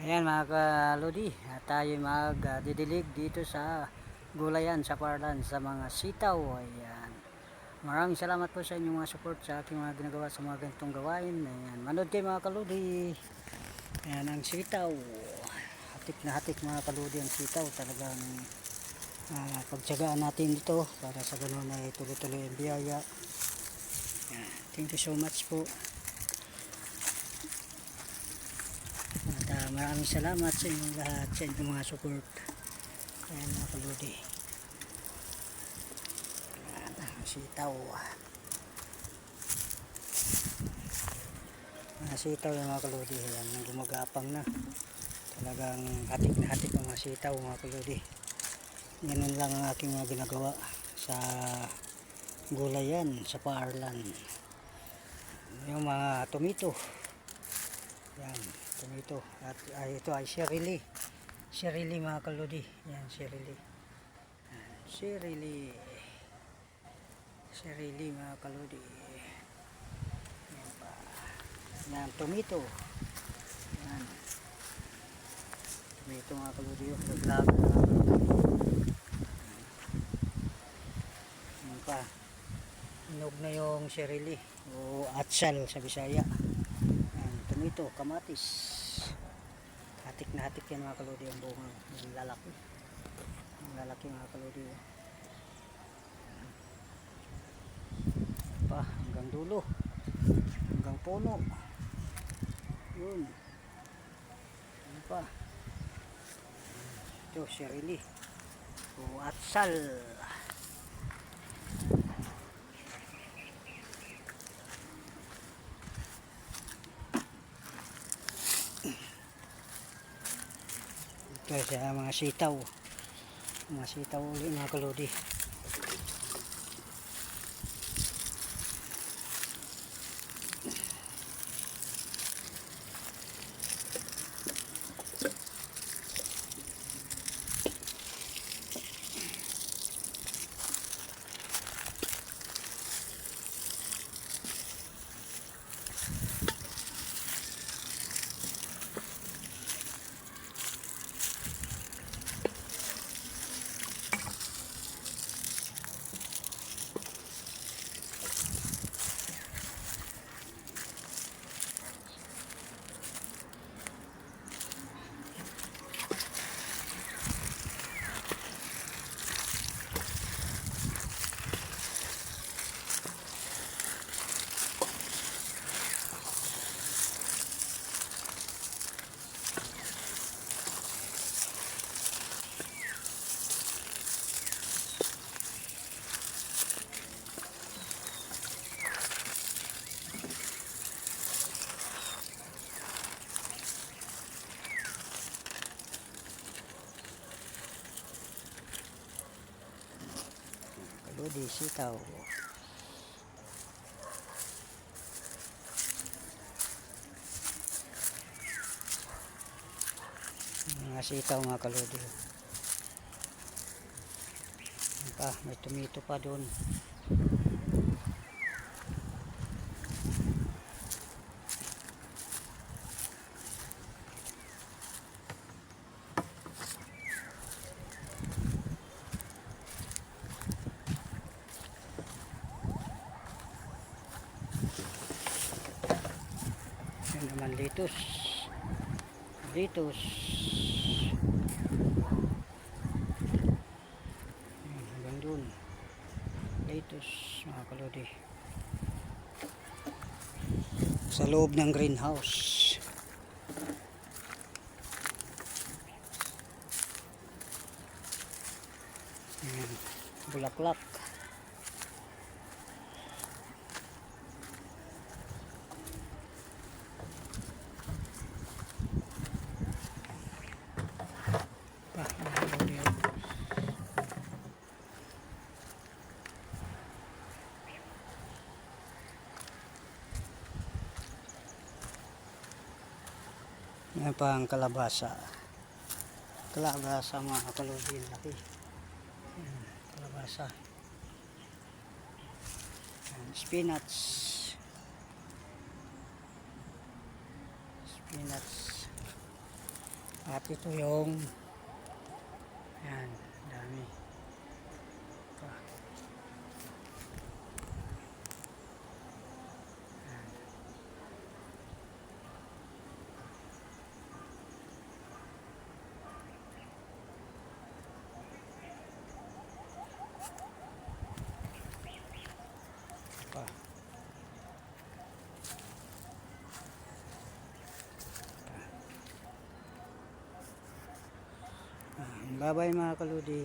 Ayan mga kalodi, at tayo magdidilig dito sa gulayan sa Parlan sa mga sitaw. Ayan. Maraming salamat po sa inyong mga support sa aking mga ginagawa sa mga ganitong gawain. Ayan. Manood kayo mga kalodi. Ayan ang sitaw. Hatik na hatik mga kalodi ang sitaw. Talagang uh, pagtsagaan natin dito para sa ganun ay tuloy-tuloy ang biyaya. Ayan. Thank you so much po. At ah, maraming salamat sa inyong lahat, sa inyong mga support. Ayan mga kaludi. Sitaw. Mga sitaw yung mga kaludi. Ayan, gumagapang na. Talagang hatik na hatik ang mga sitaw mga kaludi. Ganun lang ang aking mga ginagawa sa gulayan, sa paarlan. Yung mga tomito. Yan, tomato. At ay, ito ay sherili. Sherili mga kaludi. Yan. Yan, Sherili. Sherili mga kaludi. Yan. Yan, tomato. Yan. Tomato mga kaludi. Yung vlog. Yan pa. Inog na yung sherili. O atsal sa Bisaya. Tomato, kamatis. Hatik na hatik yan mga kalodi ang bunga. Yung lalaki. Yung lalaki mga kalodi. Pa, hanggang dulo. Hanggang puno. Yun. Ano pa? Ito, sirili. O atsal. Ito sa mga sitaw. Mga sitaw uli mga kalodi. Kalodi, sitaw. Mga sitaw mga kalodi. Pa, may tomato pa doon. Yan naman litos. Litos. Yan, hanggang dun. Litos, mga kalodi. Sa loob ng greenhouse. Yan, bulaklak. Pa, mga kalodi. Yan pa ang kalabasa. Kalabasa mga kalodi laki. Yan, kalabasa. Yan, spinach. Spinach. At ito yung yan, dami. Bye bye mga kaludi.